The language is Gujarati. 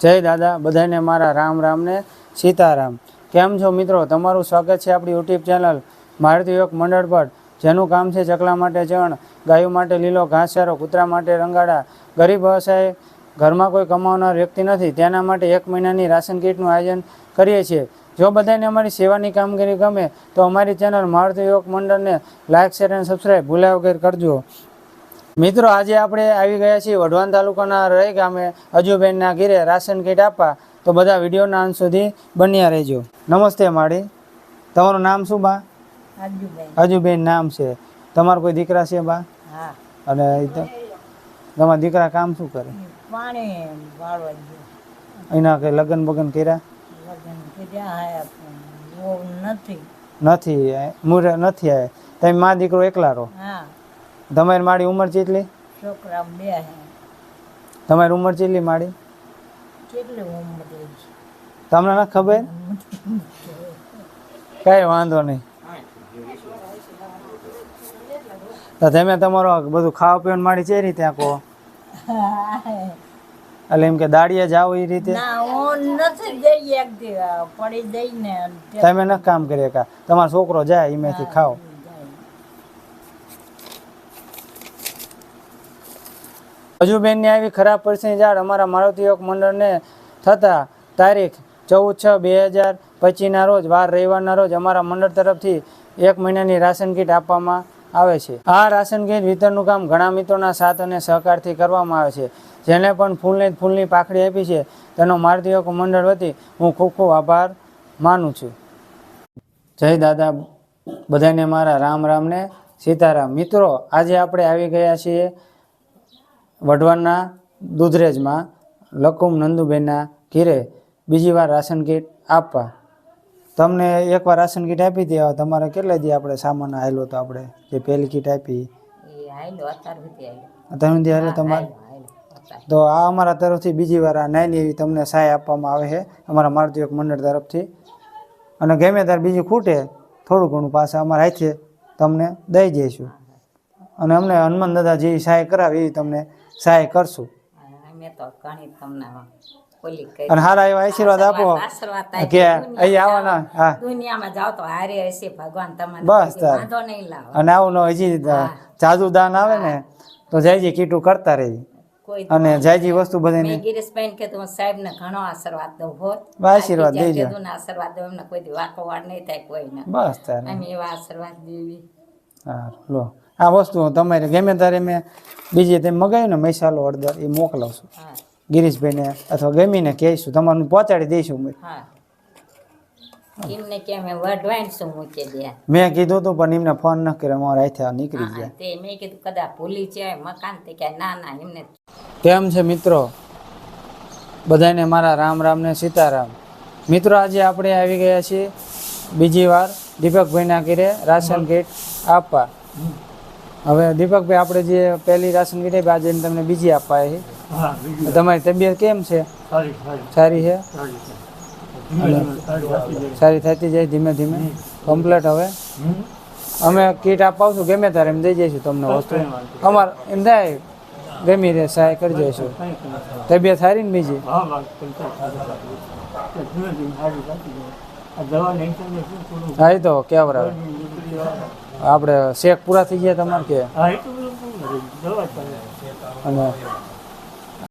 જય દાદા બધાને મારા રામ રામને સીતારામ. કેમ છો મિત્રો? તમારું સ્વાગત છે આપણી યુટ્યુબ ચેનલ મારુતિ યોગ મંડળ પર. જેનું કામ છે ચકલા માટે ચણ, ગાયો માટે લીલો, ઘાસચારો, કૂતરા માટે રંગાડા. ગરીબ વ્યવસાય ઘરમાં કોઈ કમાવનાર વ્યક્તિ નથી. તેના માટે એક મહિનાની રાશન કીટનું આયોજન કરીએ છીએ. જો બધાને અમારી સેવાની કામગીરી ગમે, તો અમારી ચેનલ મારુતિ યોગ મંડળને લાઇક શેર અને સબસ્ક્રાઈબ ભૂલ્યા વગર કરજો. મિત્રો આજે આપણે આવી ગયા છીએ વઢવાણ તાલુકાના રહી ગામે. અજુબેનના ઘીરે રાશન કીટ આપવા. તો બધા વિડીયોના અંત સુધી બન્યા રહેજો. નમસ્તે માડી તમારું નામ શું બા? અજુબેન. નામ છે. તમારા કોઈ દીકરા છે બા? અને તમારા દીકરા કામ શું કરે? એના કંઈ લગ્ન બગન કર્યા? નથી. નથી આવ્યા તમે મા દીકરો એકલા રહો? હા. તમારી માડી ઉંમર કેટલી? છોકરા બે હે. તમારી ઉંમર કેટલી માડી? કેટલી ઉંમર તમને ન ખબર? કઈ વાંધો નહીં. તો તમે તમારો બધું ખાવા પીવાનું માડી છે રીતે આખો એટલે એમ કે દાડીએ જાવ એ રીતે? તમે ન કામ કરીએ કા? તમારો છોકરો જાય એમાંથી ખાઓ જાય. અજુબેનની આવી ખરાબ પરિસ્થિતિ જાણ અમારા મારુતિ યોગ મંડળને થતા તારીખ ચૌદ છ બે હજાર પચીસના રોજ, વાર રવિવારના રોજ અમારા મંડળ તરફથી એક મહિનાની રાશન કીટ આપવામાં આવે છે. આ રાશન કીટ વિતરણનું કામ ઘણા મિત્રોના સાથ અને સહકારથી કરવામાં આવે છે. જેને પણ ફૂલને ફૂલની પાખડી આપી છે, તેનો મારુતિ મંડળ વતી હું ખૂબ ખૂબ આભાર માનું છું. જય દાદા, બધાને મારા રામ રામને. સીતારામ. મિત્રો, આજે આપણે આવી ગયા છીએ વઢવાણના દૂધરેજમાં લકુમ નંદુબેનના ઘીરે બીજી વાર રાશન કીટ આપવા. તમને એકવાર રાશન કીટ આપી હતી હવે તમારે કેટલા દી આપણે સામાન આવેલો તો આપણે જે પહેલી કીટ આપી. તમે તમારે? તો આ અમારા તરફથી બીજી વાર આ નાની એવી તમને સહાય આપવામાં આવે છે અમારા મારુતિ યોગ મંડળ તરફથી. અને ગમે ત્યારે બીજું ખૂટે થોડું ઘણું પાછા અમારા હાથે તમને દઈ જઈશું. અને અમને હનુમાન દાદા જેવી સહાય કરાવે એવી તમને સહાય કરશું. અમે તો ઘણી તમને અને હારા એવા આશીર્વાદ આપો. કે અહીં આવવાના હા. દુનિયામાં જાઓ તો હારે હશે ભગવાન તમને બસ વાંધો નહીં લાવે. અને આવું હજી જાદુ દાન આવે ને તો જયજી કીટું કરતા રહી. અને જયજી વસ્તુ બધાને મેં ગિરીશભાઈને કીધું હું સાહેબને ઘણો આશીર્વાદ દઉં હોત આશીર્વાદ. જ્યાં ને આશીર્વાદ દઉં એમને કોઈ વાકો વાળ નહીં થાય કોઈ બસ અમે એવા આશીર્વાદ દેવી. હા લો. આ વસ્તુ તમારે ગમે ત્યારે મેં બીજી તમે મગાવ્યું ને મસાલો હળદર એ મોકલાવશું ગિરીશભાઈને અથવા ગમીને કહીશું તમારું પહોંચાડી દઈશું દે. મેં કીધું હતું પણ એમને ફોન ન કર્યો હાથે નીકળી ગયા. મેં કીધું કદાચ ભૂલી જાય મકાન તે કે ના ના એમને કેમ છે મિત્રો બધાને મારા રામ રામ ને સીતારામ. મિત્રો આજે આપણે આવી ગયા છીએ બીજી વાર. દીપકભાઈના ઘરે રાશન કીટ આપવા. હવે દીપકભાઈ આપણે જે પહેલી રાશન કીધી આપી આજે તમને બીજી આપવા છે. તમારી તબિયત કેમ છે? સારી છે? સારી થતી જાય. ધીમે ધીમે? કમ્પ્લેટ હવે? અમે કીટ અપાવશું ગમે ત્યારે એમ દઈ જઈશું તમને વસ્તુ. અમાર એમ થાય ગમી રહે સહાય કરી જઈશું. તબિયત સારી ને બીજી? હા એ તો કેવરા આપણે શેક પૂરા થઈ ગયા તમારે કે? અને